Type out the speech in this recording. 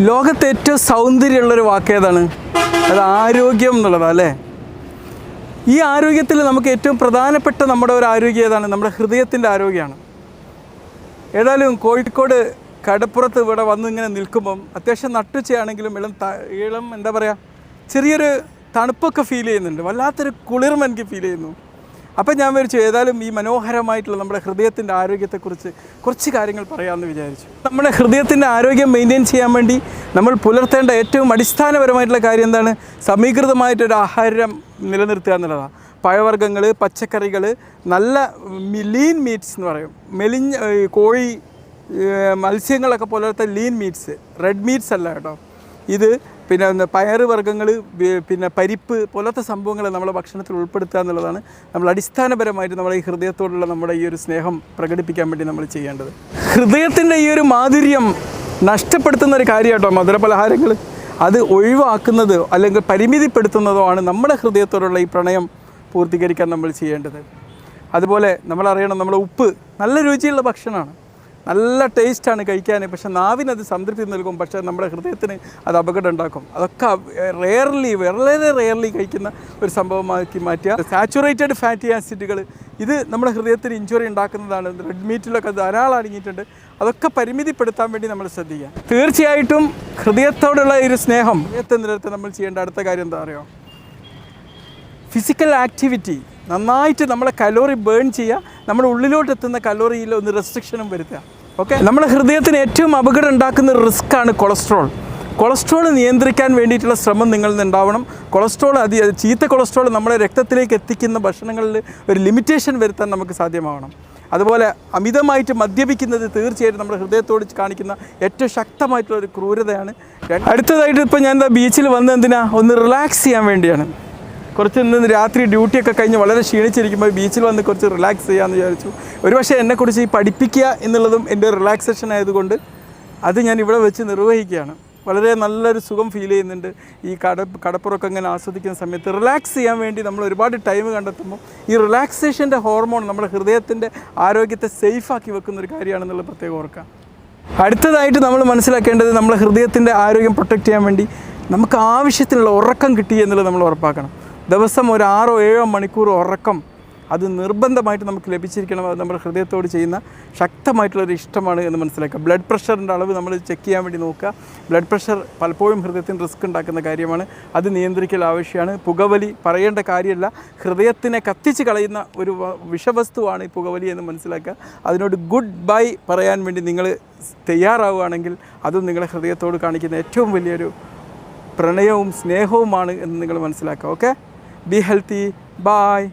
ലോകത്തെ ഏറ്റവും സൗന്ദര്യമുള്ളൊരു വാക്ക് ഏതാണ് അത് ആരോഗ്യം എന്നുള്ളതാണ് അല്ലേ? ഈ ആരോഗ്യത്തിൽ നമുക്ക് ഏറ്റവും പ്രധാനപ്പെട്ട നമ്മുടെ ഒരു ആരോഗ്യം ഏതാണ്? നമ്മുടെ ഹൃദയത്തിന്റെ ആരോഗ്യമാണ്. ഏതായാലും കോഴിക്കോട് കടപ്പുറത്ത് ഇവിടെ വന്ന് ഇങ്ങനെ നിൽക്കുമ്പം അത്യാവശ്യം നട്ടുച്ചയാണെങ്കിലും ഇളം ഇളം എന്താ പറയുക ചെറിയൊരു തണുപ്പൊക്കെ ഫീൽ ചെയ്യുന്നുണ്ട്. വല്ലാത്തൊരു കുളിർമ എനിക്ക് ഫീൽ ചെയ്യുന്നു. അപ്പം ഞാൻ വിചാരിച്ചു ഏതായാലും ഈ മനോഹരമായിട്ടുള്ള നമ്മുടെ ഹൃദയത്തിന്റെ ആരോഗ്യത്തെക്കുറിച്ച് കുറച്ച് കാര്യങ്ങൾ പറയാമെന്ന് വിചാരിച്ചു. നമ്മുടെ ഹൃദയത്തിന്റെ ആരോഗ്യം മെയിന്റെയിൻ ചെയ്യാൻ വേണ്ടി നമ്മൾ പുലർത്തേണ്ട ഏറ്റവും അടിസ്ഥാനപരമായിട്ടുള്ള കാര്യം എന്താണ്? സമീകൃതമായിട്ടൊരു ആഹാരം നിലനിർത്തുക എന്നുള്ളതാണ് പഴവർഗങ്ങൾ പച്ചക്കറികൾ നല്ല ലീൻ മീറ്റ്സ് എന്ന് പറയും. മെലിഞ്ഞ കോഴി മത്സ്യങ്ങളൊക്കെ പോലത്തെ ലീൻ മീറ്റ്സ് റെഡ് മീറ്റ്സ് അല്ല കേട്ടോ. ഇത് പിന്നെ പയറ് വർഗങ്ങൾ പിന്നെ പരിപ്പ് പോലത്തെ സംഭവങ്ങൾ നമ്മളെ ഭക്ഷണത്തിൽ ഉൾപ്പെടുത്തുക എന്നുള്ളതാണ് നമ്മൾ അടിസ്ഥാനപരമായിട്ട് നമ്മുടെ ഈ ഹൃദയത്തോടുള്ള നമ്മുടെ ഈ ഒരു സ്നേഹം പ്രകടിപ്പിക്കാൻ വേണ്ടി നമ്മൾ ചെയ്യേണ്ടത്. ഹൃദയത്തിന്റെ ഈ ഒരു മാധുര്യം നഷ്ടപ്പെടുത്തുന്ന ഒരു കാര്യം കേട്ടോ മധുരപലഹാരങ്ങൾ അത് ഒഴിവാക്കുന്നത് അല്ലെങ്കിൽ പരിമിതിപ്പെടുത്തുന്നതോ ആണ് നമ്മുടെ ഹൃദയത്തോടുള്ള ഈ പ്രണയം പൂർത്തീകരിക്കാൻ നമ്മൾ ചെയ്യേണ്ടത്. അതുപോലെ നമ്മളറിയണം നമ്മുടെ ഉപ്പ് നല്ല രുചിയുള്ള ഭക്ഷണമാണ്. നല്ല ടേസ്റ്റാണ് കഴിക്കാൻ. പക്ഷെ നാവിനത് സംതൃപ്തി നൽകും. പക്ഷേ നമ്മുടെ ഹൃദയത്തിന് അത് അപകടം ഉണ്ടാക്കും അതൊക്കെ റെയർലി വളരെ റെയർലി കഴിക്കുന്ന ഒരു സംഭവമാക്കി മാറ്റുക സാച്ചുറേറ്റഡ് ഫാറ്റി ആസിഡുകൾ. ഇത് നമ്മുടെ ഹൃദയത്തിന് ഇഞ്ചുറി ഉണ്ടാക്കുന്നതാണ്. റെഡ് മീറ്റിലൊക്കെ ധാരാളം അടങ്ങിയിട്ടുണ്ട്. അതൊക്കെ പരിമിതിപ്പെടുത്താൻ വേണ്ടി നമ്മൾ ശ്രദ്ധിക്കുക. തീർച്ചയായിട്ടും ഹൃദയത്തോടുള്ള ഒരു സ്നേഹം ഹൃദയത്തെ നിലത്ത് നമ്മൾ ചെയ്യേണ്ട അടുത്ത കാര്യം എന്താ പറയുക ഫിസിക്കൽ ആക്ടിവിറ്റി നന്നായിട്ട് നമ്മളെ കലോറി ബേൺ ചെയ്യുക. നമ്മുടെ ഉള്ളിലോട്ട് എത്തുന്ന കലോറിയിൽ ഒന്ന് റെസ്ട്രിക്ഷനും വരുത്തുക. ഓക്കെ നമ്മുടെ ഹൃദയത്തിന് ഏറ്റവും അപകടം ഉണ്ടാക്കുന്ന ആണ് കൊളസ്ട്രോൾ കൊളസ്ട്രോൾ നിയന്ത്രിക്കാൻ വേണ്ടിയിട്ടുള്ള ശ്രമം നിങ്ങളിൽ നിന്നുണ്ടാവണം കൊളസ്ട്രോൾ അതി ചീത്ത കൊളസ്ട്രോൾ നമ്മുടെ രക്തത്തിലേക്ക് എത്തിക്കുന്ന ഭക്ഷണങ്ങളിൽ ഒരു ലിമിറ്റേഷൻ വരുത്താൻ നമുക്ക് സാധ്യമാവണം. അതുപോലെ അമിതമായിട്ട് മദ്യപിക്കുന്നത് തീർച്ചയായിട്ടും നമ്മുടെ ഹൃദയത്തോട് കാണിക്കുന്ന ഏറ്റവും ശക്തമായിട്ടുള്ള ഒരു ക്രൂരതയാണ്. അടുത്തതായിട്ട് ഇപ്പോൾ ഞാൻ എന്താ ബീച്ചിൽ വന്ന് എന്തിനാ? ഒന്ന് റിലാക്സ് ചെയ്യാൻ വേണ്ടിയാണ്. കുറച്ച് ഇന്ന് രാത്രി ഡ്യൂട്ടിയൊക്കെ കഴിഞ്ഞ് വളരെ ക്ഷീണിച്ചിരിക്കുമ്പോൾ ബീച്ചിൽ വന്ന് കുറച്ച് റിലാക്സ് ചെയ്യാമെന്ന് വിചാരിച്ചു. ഒരുപക്ഷെ എന്നെക്കുറിച്ച് ഈ പഠിപ്പിക്കുക എന്നുള്ളതും എന്റെ റിലാക്സേഷൻ ആയതുകൊണ്ട് അത് ഞാൻ ഇവിടെ വെച്ച് നിർവഹിക്കുകയാണ്. വളരെ നല്ലൊരു സുഖം ഫീൽ ചെയ്യുന്നുണ്ട്. ഈ കട കടപ്പുറമൊക്കെ ഇങ്ങനെ ആസ്വദിക്കുന്ന സമയത്ത് റിലാക്സ് ചെയ്യാൻ വേണ്ടി നമ്മൾ ഒരുപാട് ടൈം കണ്ടെത്തുമ്പോൾ ഈ റിലാക്സേഷന്റെ ഹോർമോൺ നമ്മുടെ ഹൃദയത്തിന്റെ ആരോഗ്യത്തെ സേഫാക്കി വെക്കുന്ന ഒരു കാര്യമാണെന്നുള്ള പ്രത്യേകം ഓർക്കാം അടുത്തതായിട്ട് നമ്മൾ മനസ്സിലാക്കേണ്ടത് നമ്മുടെ ഹൃദയത്തിന്റെ ആരോഗ്യം പ്രൊട്ടക്റ്റ് ചെയ്യാൻ വേണ്ടി നമുക്ക് ആവശ്യത്തിനുള്ള ഉറക്കം കിട്ടി എന്നുള്ളത് നമ്മൾ ഉറപ്പാക്കണം. ദിവസം ഒരു ആറോ ഏഴോ മണിക്കൂർ ഉറക്കം അത് നിർബന്ധമായിട്ട് നമുക്ക് ലഭിച്ചിരിക്കണം. അത് നമ്മുടെ ഹൃദയത്തോട് ചെയ്യുന്ന ശക്തമായിട്ടുള്ളൊരു ഇഷ്ടമാണ് എന്ന് മനസ്സിലാക്കുക. ബ്ലഡ് പ്രഷറിന്റെ അളവ് നമ്മൾ ചെക്ക് ചെയ്യാൻ വേണ്ടി നോക്കുക. ബ്ലഡ് പ്രഷർ പലപ്പോഴും ഹൃദയത്തിന് റിസ്ക് ഉണ്ടാക്കുന്ന കാര്യമാണ്. അത് നിയന്ത്രിക്കൽ ആവശ്യമാണ്. പുകവലി പറയേണ്ട കാര്യമല്ല. ഹൃദയത്തിനെ കത്തിച്ച് കളയുന്ന ഒരു വിഷവസ്തുവാണ് ഈ പുകവലി എന്ന് മനസ്സിലാക്കുക. അതിനോട് ഗുഡ് ബൈ പറയാൻ വേണ്ടി നിങ്ങൾ തയ്യാറാവുകയാണെങ്കിൽ അതും നിങ്ങളുടെ ഹൃദയത്തോട് കാണിക്കുന്ന ഏറ്റവും വലിയൊരു പ്രണയവും സ്നേഹവുമാണ് എന്ന് നിങ്ങൾ മനസ്സിലാക്കുക. Okay Be healthy. Bye.